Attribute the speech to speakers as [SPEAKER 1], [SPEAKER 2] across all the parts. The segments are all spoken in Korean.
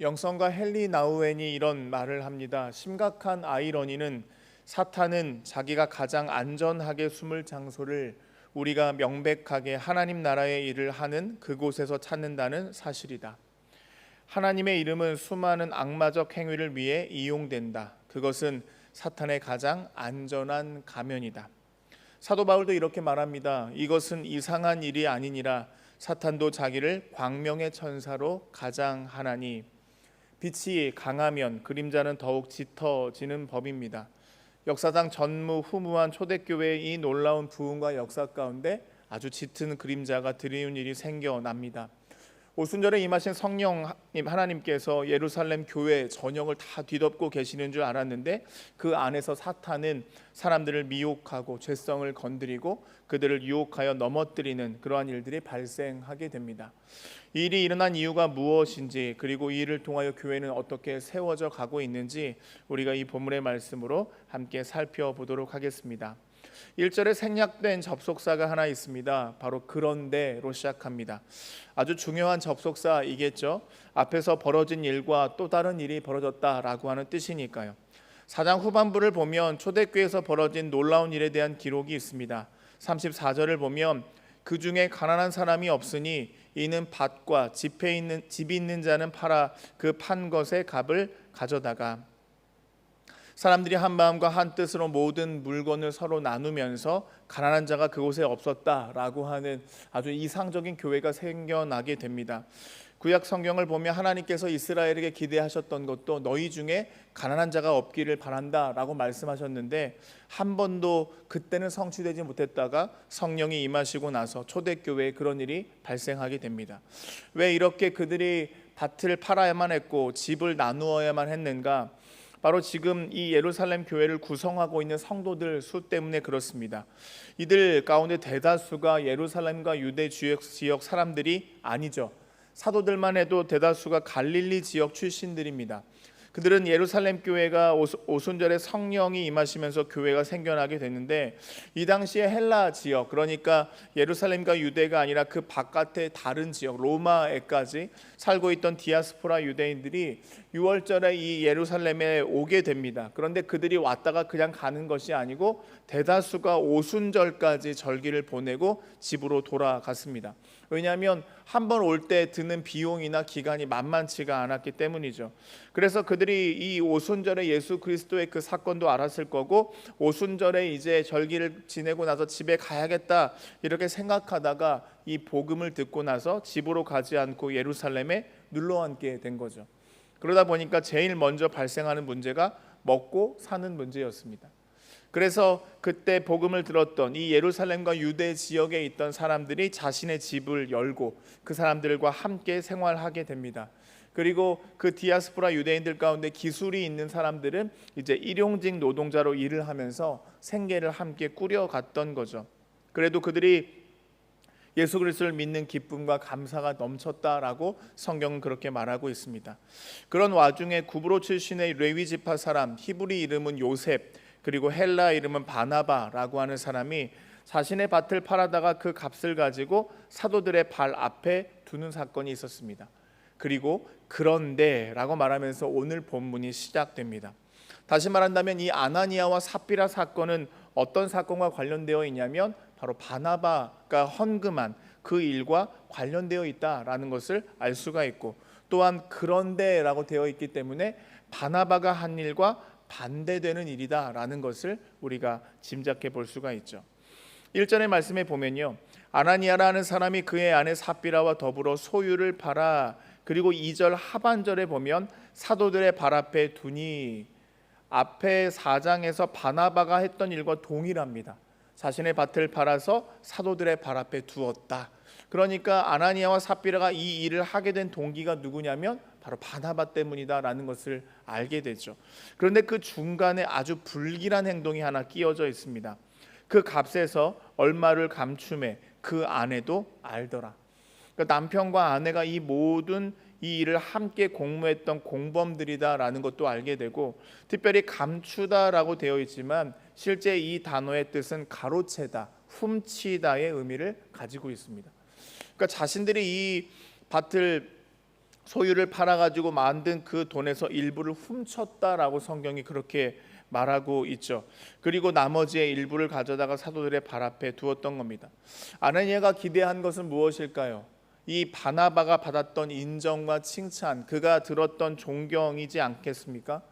[SPEAKER 1] 영성과 헨리 나우엔이 이런 말을 합니다. 심각한 아이러니는 사탄은 자기가 가장 안전하게 숨을 장소를 우리가 명백하게 하나님 나라의 일을 하는 그곳에서 찾는다는 사실이다. 하나님의 이름은 수많은 악마적 행위를 위해 이용된다. 그것은 사탄의 가장 안전한 가면이다. 사도 바울도 이렇게 말합니다. 이것은 이상한 일이 아니니라 사탄도 자기를 광명의 천사로 가장하나니 빛이 강하면 그림자는 더욱 짙어지는 법입니다. 역사상 전무후무한 초대교회의 이 놀라운 부흥과 역사 가운데 아주 짙은 그림자가 드리운 일이 생겨납니다. 오순절에 임하신 성령 하나님께서 예루살렘 교회 전역을 다 뒤덮고 계시는 줄 알았는데 그 안에서 사탄은 사람들을 미혹하고 죄성을 건드리고 그들을 유혹하여 넘어뜨리는 그러한 일들이 발생하게 됩니다. 이 일이 일어난 이유가 무엇인지 그리고 이 일을 통하여 교회는 어떻게 세워져 가고 있는지 우리가 이 본문의 말씀으로 함께 살펴보도록 하겠습니다. 1절에 생략된 접속사가 하나 있습니다. 바로 그런데로 시작합니다. 아주 중요한 접속사이겠죠. 앞에서 벌어진 일과 또 다른 일이 벌어졌다라고 하는 뜻이니까요. 사장 후반부를 보면 초대교회에서 벌어진 놀라운 일에 대한 기록이 있습니다. 34절을 보면 그 중에 가난한 사람이 없으니 이는 밭과 집에 있는 집이 있는 자는 팔아 그 판 것의 값을 가져다가 사람들이 한 마음과 한 뜻으로 모든 물건을 서로 나누면서 가난한 자가 그곳에 없었다라고 하는 아주 이상적인 교회가 생겨나게 됩니다. 구약 성경을 보면 하나님께서 이스라엘에게 기대하셨던 것도 너희 중에 가난한 자가 없기를 바란다라고 말씀하셨는데 한 번도 그때는 성취되지 못했다가 성령이 임하시고 나서 초대교회에 그런 일이 발생하게 됩니다. 왜 이렇게 그들이 밭을 팔아야만 했고 집을 나누어야만 했는가? 바로 지금 이 예루살렘 교회를 구성하고 있는 성도들 수 때문에 그렇습니다. 이들 가운데 대다수가 예루살렘과 유대 지역, 사람들이 아니죠. 사도들만 해도 대다수가 갈릴리 지역 출신들입니다. 그들은 예루살렘 교회가 오순절에 성령이 임하시면서 교회가 생겨나게 됐는데 이 당시에 헬라 지역 그러니까 예루살렘과 유대가 아니라 그 바깥의 다른 지역 로마에까지 살고 있던 디아스포라 유대인들이 6월절에 이 예루살렘에 오게 됩니다. 그런데 그들이 왔다가 그냥 가는 것이 아니고 대다수가 오순절까지 절기를 보내고 집으로 돌아갔습니다. 왜냐하면 한 번 올 때 드는 비용이나 기간이 만만치가 않았기 때문이죠. 그래서 그들이 이 오순절에 예수 그리스도의 그 사건도 알았을 거고 오순절에 이제 절기를 지내고 나서 집에 가야겠다 이렇게 생각하다가 이 복음을 듣고 나서 집으로 가지 않고 예루살렘에 눌러 앉게 된 거죠. 그러다 보니까 제일 먼저 발생하는 문제가 먹고 사는 문제였습니다. 그래서 그때 복음을 들었던 이 예루살렘과 유대 지역에 있던 사람들이 자신의 집을 열고 그 사람들과 함께 생활하게 됩니다. 그리고 그 디아스포라 유대인들 가운데 기술이 있는 사람들은 이제 일용직 노동자로 일을 하면서 생계를 함께 꾸려갔던 거죠. 그래도 그들이 예수 그리스도를 믿는 기쁨과 감사가 넘쳤다라고 성경은 그렇게 말하고 있습니다. 그런 와중에 구브로 출신의 레위 지파 사람 히브리 이름은 요셉 그리고 헬라 이름은 바나바라고 하는 사람이 자신의 밭을 팔아다가 그 값을 가지고 사도들의 발 앞에 두는 사건이 있었습니다. 그리고 그런데라고 말하면서 오늘 본문이 시작됩니다. 다시 말한다면 이 아나니아와 삽비라 사건은 어떤 사건과 관련되어 있냐면 바로 바나바가 헌금한 그 일과 관련되어 있다라는 것을 알 수가 있고 또한 그런데라고 되어 있기 때문에 바나바가 한 일과 반대되는 일이다라는 것을 우리가 짐작해 볼 수가 있죠. 1절의 말씀에 보면요. 아나니아라는 사람이 그의 아내 삽비라와 더불어 소유를 팔아 그리고 2절 하반절에 보면 사도들의 발 앞에 두니 앞에 4장에서 바나바가 했던 일과 동일합니다. 자신의 밭을 팔아서 사도들의 발 앞에 두었다. 그러니까 아나니아와 삽비라가 이 일을 하게 된 동기가 누구냐면 바로 바나바 때문이다라는 것을 알게 되죠. 그런데 그 중간에 아주 불길한 행동이 하나 끼어져 있습니다. 그 값에서 얼마를 감춤해 그 아내도 알더라. 그러니까 남편과 아내가 이 모든 이 일을 함께 공모했던 공범들이다라는 것도 알게 되고 특별히 감추다라고 되어 있지만 실제 이 단어의 뜻은 가로채다, 훔치다의 의미를 가지고 있습니다. 그러니까 자신들이 이 밭을 소유를 팔아 가지고 만든 그 돈에서 일부를 훔쳤다라고 성경이 그렇게 말하고 있죠. 그리고 나머지의 일부를 가져다가 사도들의 발 앞에 두었던 겁니다. 아나니아가 기대한 것은 무엇일까요? 이 바나바가 받았던 인정과 칭찬, 그가 들었던 존경이지 않겠습니까?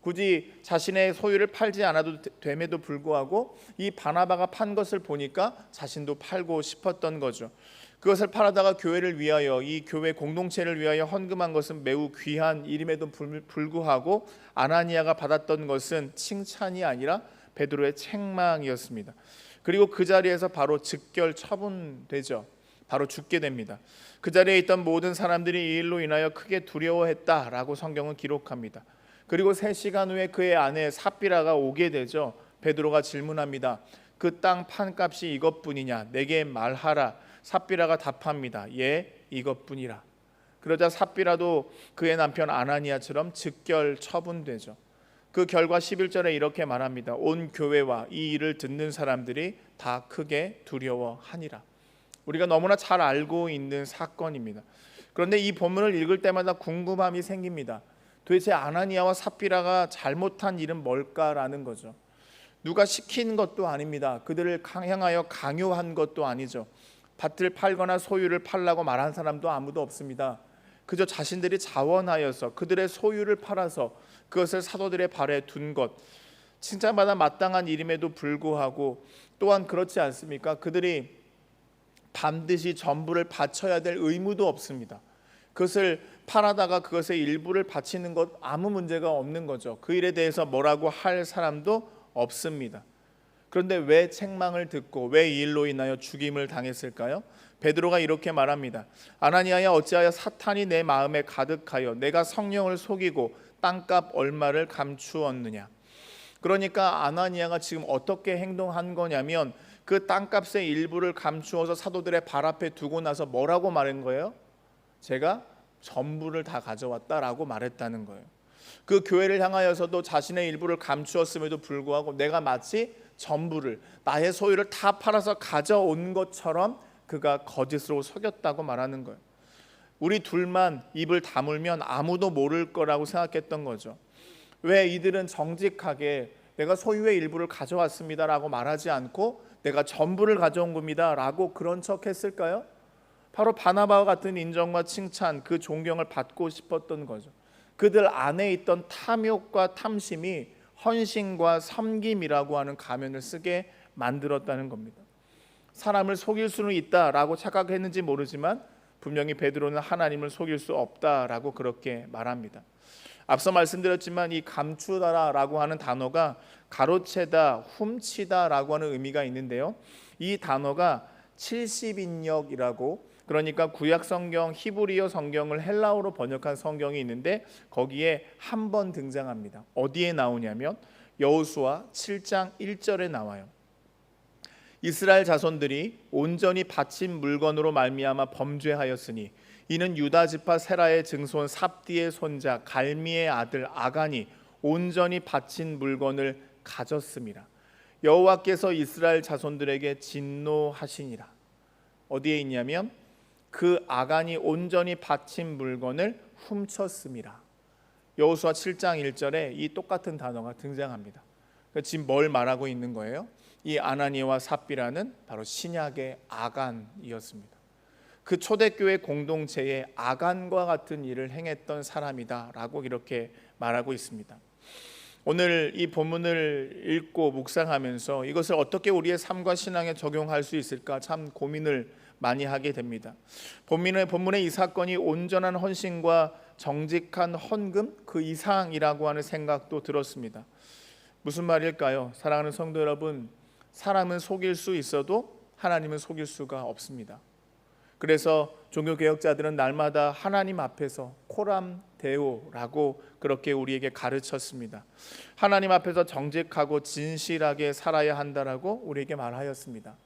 [SPEAKER 1] 굳이 자신의 소유를 팔지 않아도 됨에도 불구하고 이 바나바가 판 것을 보니까 자신도 팔고 싶었던 거죠. 그것을 팔아다가 교회를 위하여 이 교회 공동체를 위하여 헌금한 것은 매우 귀한 일임에도 불구하고 아나니아가 받았던 것은 칭찬이 아니라 베드로의 책망이었습니다. 그리고 그 자리에서 바로 즉결 처분되죠. 바로 죽게 됩니다. 그 자리에 있던 모든 사람들이 이 일로 인하여 크게 두려워했다라고 성경은 기록합니다. 그리고 세 시간 후에 그의 아내 삽비라가 오게 되죠. 베드로가 질문합니다. 그 땅 판값이 이것뿐이냐? 내게 말하라. 삽비라가 답합니다. 예, 이것뿐이라. 그러자 삽비라도 그의 남편 아나니아처럼 즉결 처분되죠. 그 결과 11절에 이렇게 말합니다. 온 교회와 이 일을 듣는 사람들이 다 크게 두려워하니라. 우리가 너무나 잘 알고 있는 사건입니다. 그런데 이 본문을 읽을 때마다 궁금함이 생깁니다. 도대체 아나니아와 삽비라가 잘못한 일은 뭘까라는 거죠. 누가 시킨 것도 아닙니다. 그들을 향하여 강요한 것도 아니죠. 밭을 팔거나 소유를 팔라고 말한 사람도 아무도 없습니다. 그저 자신들이 자원하여서 그들의 소유를 팔아서 그것을 사도들의 발에 둔 것. 칭찬받아 마땅한 일임에도 불구하고 또한 그렇지 않습니까? 그들이 반드시 전부를 바쳐야 될 의무도 없습니다. 그것을 팔아다가 그것의 일부를 바치는 것 아무 문제가 없는 거죠. 그 일에 대해서 뭐라고 할 사람도 없습니다. 그런데 왜 책망을 듣고 왜 이 일로 인하여 죽임을 당했을까요? 베드로가 이렇게 말합니다. 아나니아야 어찌하여 사탄이 내 마음에 가득하여 내가 성령을 속이고 땅값 얼마를 감추었느냐. 그러니까 아나니아가 지금 어떻게 행동한 거냐면 그 땅값의 일부를 감추어서 사도들의 발 앞에 두고 나서 뭐라고 말한 거예요? 제가 전부를 다 가져왔다라고 말했다는 거예요. 그 교회를 향하여서도 자신의 일부를 감추었음에도 불구하고 내가 마치 전부를 나의 소유를 다 팔아서 가져온 것처럼 그가 거짓으로 속였다고 말하는 거예요. 우리 둘만 입을 다물면 아무도 모를 거라고 생각했던 거죠. 왜 이들은 정직하게 내가 소유의 일부를 가져왔습니다라고 말하지 않고 내가 전부를 가져온 겁니다 라고 그런 척 했을까요? 바로 바나바와 같은 인정과 칭찬, 그 존경을 받고 싶었던 거죠. 그들 안에 있던 탐욕과 탐심이 헌신과 섬김이라고 하는 가면을 쓰게 만들었다는 겁니다. 사람을 속일 수는 있다라고 착각했는지 모르지만 분명히 베드로는 하나님을 속일 수 없다라고 그렇게 말합니다. 앞서 말씀드렸지만 이 감추다라고 하는 단어가 가로채다, 훔치다라고 하는 의미가 있는데요. 이 단어가 70인역이라고 그러니까 구약 성경 히브리어 성경을 헬라어로 번역한 성경이 있는데 거기에 한 번 등장합니다. 어디에 나오냐면 여호수아 7장 1절에 나와요. 이스라엘 자손들이 온전히 바친 물건으로 말미암아 범죄하였으니 이는 유다 지파 세라의 증손 삽디의 손자 갈미의 아들 아간이 온전히 바친 물건을 가졌습니다. 여호와께서 이스라엘 자손들에게 진노하시니라. 어디에 있냐면 그 아간이 온전히 바친 물건을 훔쳤습니다. 여호수아 7장 1절에 이 똑같은 단어가 등장합니다. 그러니까 지금 뭘 말하고 있는 거예요? 이 아나니와 삽비라는 바로 신약의 아간이었습니다. 그 초대교회 공동체의 아간과 같은 일을 행했던 사람이다라고 이렇게 말하고 있습니다. 오늘 이 본문을 읽고 묵상하면서 이것을 어떻게 우리의 삶과 신앙에 적용할 수 있을까 참 고민을 많이 하게 됩니다. 본문의 본문의 이 사건이 온전한 헌신과 정직한 헌금 그 이상이라고 하는 생각도 들었습니다. 무슨 말일까요? 사랑하는 성도 여러분, 사람은 속일 수 있어도 하나님은 속일 수가 없습니다. 그래서 종교 개혁자들은 날마다 하나님 앞에서 코람 데오라고 그렇게 우리에게 가르쳤습니다. 하나님 앞에서 정직하고 진실하게 살아야 한다라고 우리에게 말하였습니다.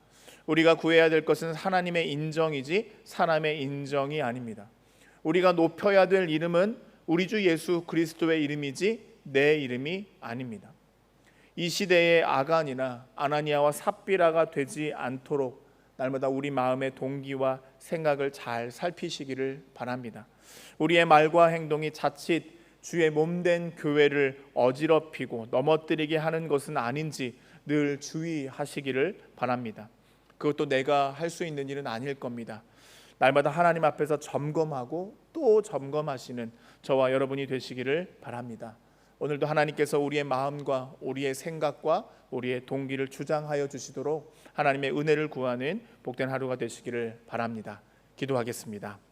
[SPEAKER 1] 우리가 구해야 될 것은 하나님의 인정이지 사람의 인정이 아닙니다. 우리가 높여야 될 이름은 우리 주 예수 그리스도의 이름이지 내 이름이 아닙니다. 이 시대의 아간이나 아나니아와 삽비라가 되지 않도록 날마다 우리 마음의 동기와 생각을 잘 살피시기를 바랍니다. 우리의 말과 행동이 자칫 주의 몸된 교회를 어지럽히고 넘어뜨리게 하는 것은 아닌지 늘 주의하시기를 바랍니다. 그것도 내가 할 수 있는 일은 아닐 겁니다. 날마다 하나님 앞에서 점검하고 또 점검하시는 저와 여러분이 되시기를 바랍니다. 오늘도 하나님께서 우리의 마음과 우리의 생각과 우리의 동기를 주장하여 주시도록 하나님의 은혜를 구하는 복된 하루가 되시기를 바랍니다. 기도하겠습니다.